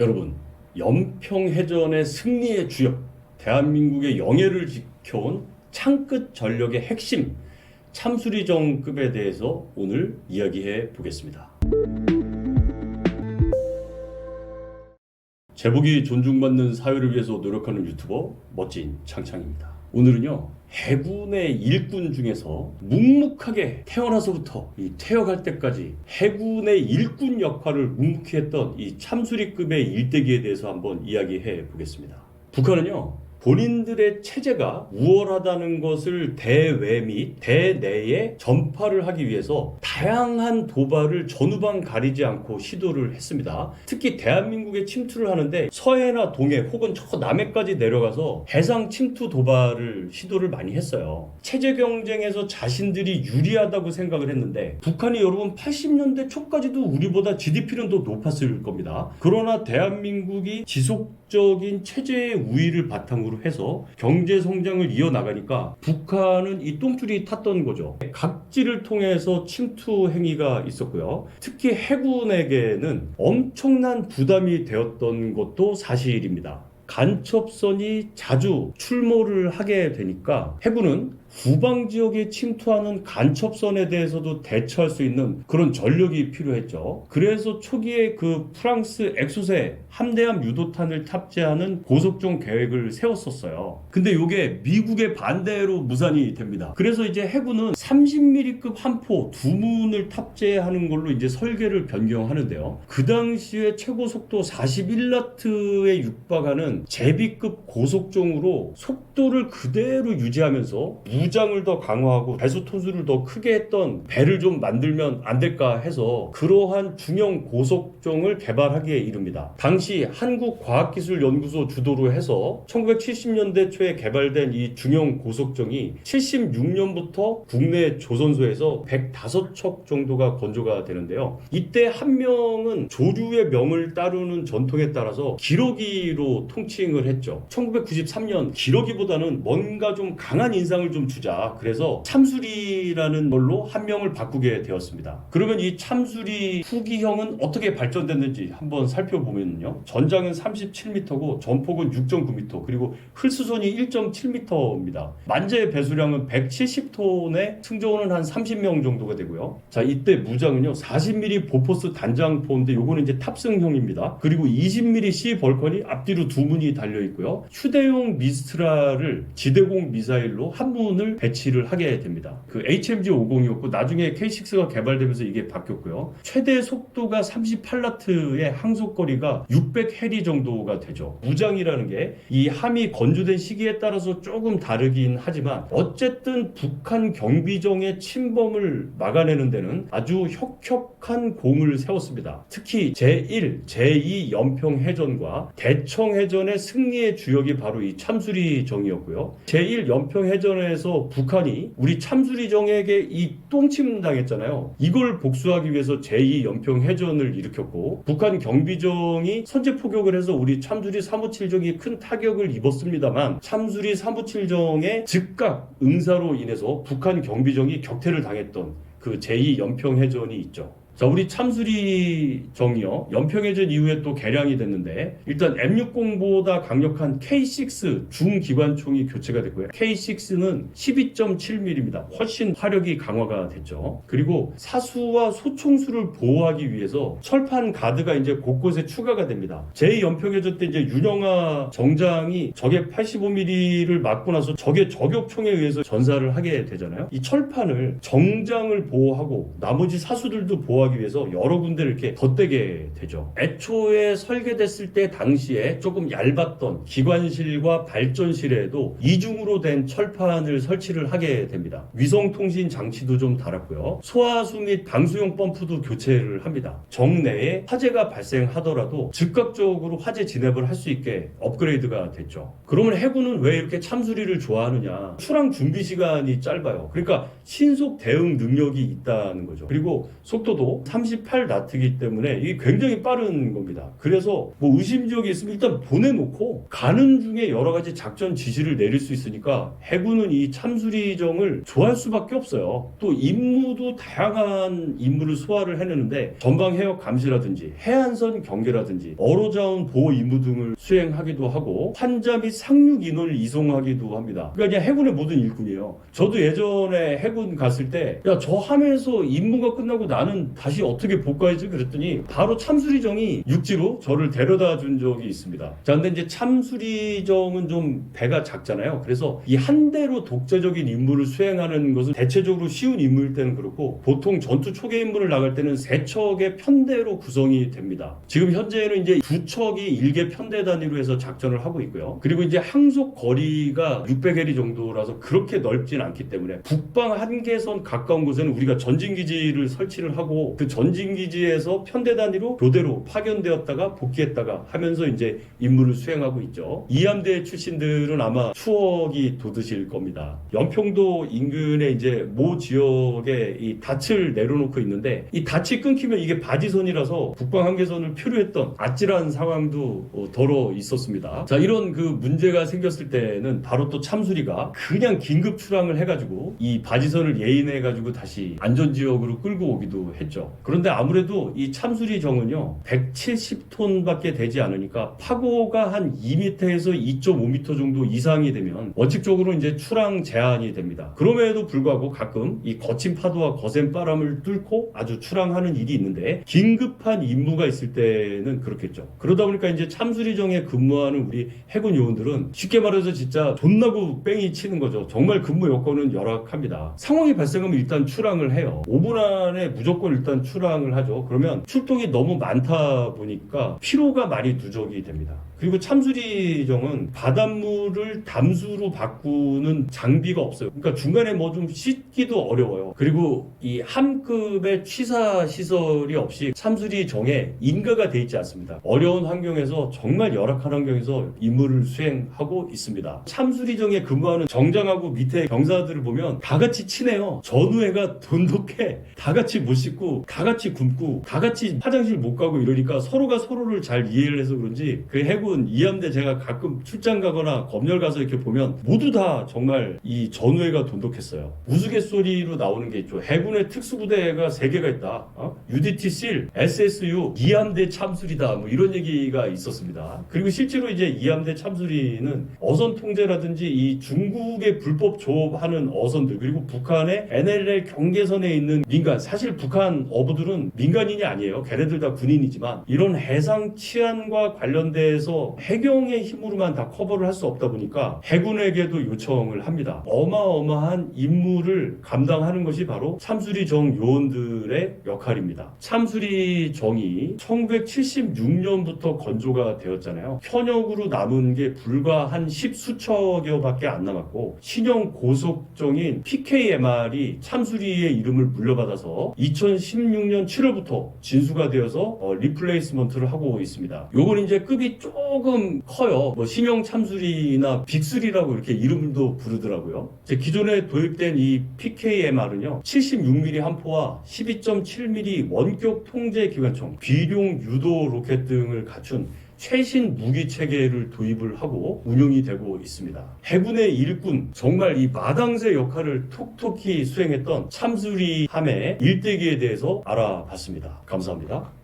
여러분, 연평해전의 승리의 주역, 대한민국의 영예를 지켜온 창끝 전력의 핵심, 참수리 정급에 대해서 오늘 이야기해 보겠습니다. 제복이 존중받는 사회를 위해서 노력하는 유튜버 멋진 창창입니다. 오늘은요 해군의 일꾼 중에서 묵묵하게 태어나서부터 이 퇴역할 때까지 해군의 일꾼 역할을 묵묵히 했던 이 참수리급의 일대기에 대해서 한번 이야기해 보겠습니다. 북한은요 본인들의 체제가 우월하다는 것을 대외 및 대내에 전파를 하기 위해서 다양한 도발을 전후방 가리지 않고 시도를 했습니다. 특히 대한민국에 침투를 하는데 서해나 동해 혹은 저 남해까지 내려가서 해상 침투 도발을 시도를 많이 했어요. 체제 경쟁에서 자신들이 유리하다고 생각을 했는데 북한이 여러분 80년대 초까지도 우리보다 GDP는 더 높았을 겁니다. 그러나 대한민국이 지속적인 체제의 우위를 바탕으로 해서 경제 성장을 이어나가니까 북한은 이 똥줄이 탔던 거죠. 각지를 통해서 침투 행위가 있었고요. 특히 해군에게는 엄청난 부담이 되었던 것도 사실입니다. 간첩선이 자주 출몰을 하게 되니까 해군은 후방 지역에 침투하는 간첩선에 대해서도 대처할 수 있는 그런 전력이 필요했죠. 그래서 초기에 그 프랑스 엑소세 함대함 유도탄을 탑재하는 고속종 계획을 세웠었어요. 근데 이게 미국의 반대로 무산이 됩니다. 그래서 이제 해군은 30mm급 함포 두 문을 탑재하는 걸로 이제 설계를 변경하는데요. 그 당시에 최고 속도 41나트에 육박하는 제비급 고속종으로 속도를 그대로 유지하면서 무장을 더 강화하고 배수 토수를 더 크게 했던 배를 좀 만들면 안 될까 해서 그러한 중형 고속종을 개발하기에 이릅니다. 당시 한국과학기술연구소 주도로 해서 1970년대 초에 개발된 이 중형 고속종이 76년부터 국내 조선소에서 105척 정도가 건조가 되는데요. 이때 한 명은 조류의 명을 따르는 전통에 따라서 기러기로 통칭을 했죠. 1993년 기러기보다는 뭔가 좀 강한 인상을 좀 주자. 그래서 참수리라는 걸로 한 명을 바꾸게 되었습니다. 그러면 이 참수리 후기형은 어떻게 발전됐는지 한번 살펴보면요. 전장은 37m고 전폭은 6.9m 그리고 흘수선이 1.7m입니다. 만재 배수량은 170톤에 승조원은 한 30명 정도가 되고요. 자 이때 무장은요 40mm 보포스 단장 포인데 요거는 이제 탑승형입니다. 그리고 20mm C 벌컨이 앞뒤로 두 문이 달려 있고요. 휴대용 미스트라를 지대공 미사일로 한 문을 배치를 하게 됩니다. 그 HMG 50이었고 나중에 K6가 개발되면서 이게 바뀌었고요. 최대 속도가 38나트의 항속거리가 600해리 정도가 되죠. 무장이라는 게 이 함이 건조된 시기에 따라서 조금 다르긴 하지만 어쨌든 북한 경비정의 침범을 막아내는 데는 아주 혁혁한 공을 세웠습니다. 특히 제1, 제2 연평 해전과 대청 해전의 승리의 주역이 바로 이 참수리 정이었고요. 제1 연평 해전에서 북한이 우리 참수리 정에게 이 똥침 당했잖아요. 이걸 복수하기 위해서 제2 연평 해전을 일으켰고 북한 경비정이 선제 포격을 해서 우리 참수리 357정이 큰 타격을 입었습니다만 참수리 357정의 즉각 응사로 인해서 북한 경비정이 격퇴를 당했던 그 제2 연평해전이 있죠. 자, 우리 참수리 정이요. 연평해전 이후에 또 개량이 됐는데 일단 M60보다 강력한 K6 중기관총이 교체가 됐고요. K6는 12.7mm입니다. 훨씬 화력이 강화가 됐죠. 그리고 사수와 소총수를 보호하기 위해서 철판 가드가 이제 곳곳에 추가가 됩니다. 제2연평해전 때 이제 윤영아 정장이 적의 85mm를 맞고 나서 적의 저격총에 의해서 전사를 하게 되잖아요. 이 철판을 정장을 보호하고 나머지 사수들도 보호하기 위해서 여러 군데를 이렇게 덧대게 되죠. 애초에 설계됐을 때 당시에 조금 얇았던 기관실과 발전실에도 이중으로 된 철판을 설치를 하게 됩니다. 위성통신 장치도 좀 달았고요. 소화수 및 방수용 펌프도 교체를 합니다. 정내에 화재가 발생하더라도 즉각적으로 화재 진압을 할 수 있게 업그레이드가 됐죠. 그러면 해군은 왜 이렇게 참수리를 좋아하느냐? 출항 준비 시간이 짧아요. 그러니까 신속 대응 능력이 있다는 거죠. 그리고 속도도 속도도 38나트이기 때문에 이게 굉장히 빠른 겁니다. 그래서 뭐 의심지역이 있으면 일단 보내놓고 가는 중에 여러 가지 작전 지시를 내릴 수 있으니까 해군은 이 참수리정을 좋아할 수밖에 없어요. 또 임무도 다양한 임무를 소화를 해내는데 전방 해역 감시라든지 해안선 경계라든지 어로자원 보호 임무 등을 수행하기도 하고 환자 및 상륙 인원을 이송하기도 합니다. 그러니까 그냥 해군의 모든 일꾼이에요. 저도 예전에 해군 갔을 때 야 저 함에서 임무가 끝나고 나는 다시 어떻게 복구하지 그랬더니 바로 참수리정이 육지로 저를 데려다 준 적이 있습니다. 자 근데 이제 참수리정은 좀 배가 작잖아요. 그래서 이 한 대로 독자적인 임무를 수행하는 것은 대체적으로 쉬운 임무일 때는 그렇고 보통 전투 초계 임무를 나갈 때는 세 척의 편대로 구성이 됩니다. 지금 현재는 이제 두 척이 일개 편대 단위로 해서 작전을 하고 있고요. 그리고 이제 항속 거리가 600해리 정도라서 그렇게 넓진 않기 때문에 북방 한계선 가까운 곳에는 우리가 전진기지를 설치를 하고 그 전진 기지에서 편대 단위로 교대로 파견되었다가 복귀했다가 하면서 이제 임무를 수행하고 있죠. 이함대 출신들은 아마 추억이 돋으실 겁니다. 연평도 인근에 이제 모 지역에 이 닻을 내려놓고 있는데 이 닻이 끊기면 이게 바지선이라서 북방 한계선을 표류했던 아찔한 상황도 어, 덜어 있었습니다. 자 이런 그 문제가 생겼을 때는 바로 또 참수리가 그냥 긴급 출항을 해가지고 이 바지선을 예인해가지고 다시 안전지역으로 끌고 오기도 했죠. 그런데 아무래도 이 참수리 정은요 170톤밖에 되지 않으니까 파고가 한 2m에서 2.5m 정도 이상이 되면 원칙적으로 이제 출항 제한이 됩니다. 그럼에도 불구하고 가끔 이 거친 파도와 거센 바람을 뚫고 아주 출항하는 일이 있는데 긴급한 임무가 있을 때는 그렇겠죠. 그러다 보니까 이제 참수리정에 근무하는 우리 해군 요원들은 쉽게 말해서 진짜 돈나고 뺑이 치는 거죠. 정말 근무 여건은 열악합니다. 상황이 발생하면 일단 출항을 해요. 5분 안에 무조건 일단 출항을 하죠. 그러면 출동이 너무 많다 보니까 피로가 많이 누적이 됩니다. 그리고 참수리정은 바닷물을 담수로 바꾸는 장비가 없어요. 그러니까 중간에 뭐 좀 씻기도 어려워요. 그리고 이 함급의 취사 시설이 없이 참수리정에 인가가 돼 있지 않습니다. 어려운 환경에서 정말 열악한 환경에서 임무를 수행하고 있습니다. 참수리정에 근무하는 정장하고 밑에 병사들을 보면 다 같이 친해요. 전우회가 돈독해. 다 같이 못 씻고, 다 같이 굶고, 다 같이 화장실 못 가고 이러니까 서로가 서로를 잘 이해를 해서 그런지 그 해군 이 함대 제가 가끔 출장 가거나 검열 가서 이렇게 보면 모두 다 정말 이 전우회가 돈독했어요. 우스갯소리로 나오는 게 있죠. 해군의 특수부대가 세 개가 있다. 어? UDT SEAL, SSU, 이함대 참수리다. 뭐 이런 얘기가 있었습니다. 그리고 실제로 이제 이함대 참수리는 어선 통제라든지 이 중국의 불법 조업하는 어선들 그리고 북한의 NLL 경계선에 있는 민간 사실 북한 어부들은 민간인이 아니에요. 걔네들 다 군인이지만 이런 해상 치안과 관련돼서 해경의 힘으로만 다 커버를 할 수 없다 보니까 해군에게도 요청을 합니다. 어마어마한 임무를 감당하는 것이 바로 참수리 정 요원들의 역할입니다. 참수리 정이 1976년부터 건조가 되었잖아요. 현역으로 남은 게 불과 한 십수척여 밖에 안 남았고 신형 고속정인 PKMR이 참수리의 이름을 물려받아서 2016년 7월부터 진수가 되어서 어, 리플레이스먼트를 하고 있습니다. 요건 이제 급이 조금 커요. 뭐 신형 참수리나 빅수리라고 이렇게 이름도 부르더라고요. 제 기존에 도입된 이 PKMR은요, 76mm 함포와 12.7mm 원격 통제 기관총, 비룡 유도 로켓 등을 갖춘 최신 무기 체계를 도입을 하고 운용이 되고 있습니다. 해군의 일꾼, 정말 이 마당새 역할을 톡톡히 수행했던 참수리 함의 일대기에 대해서 알아봤습니다. 감사합니다.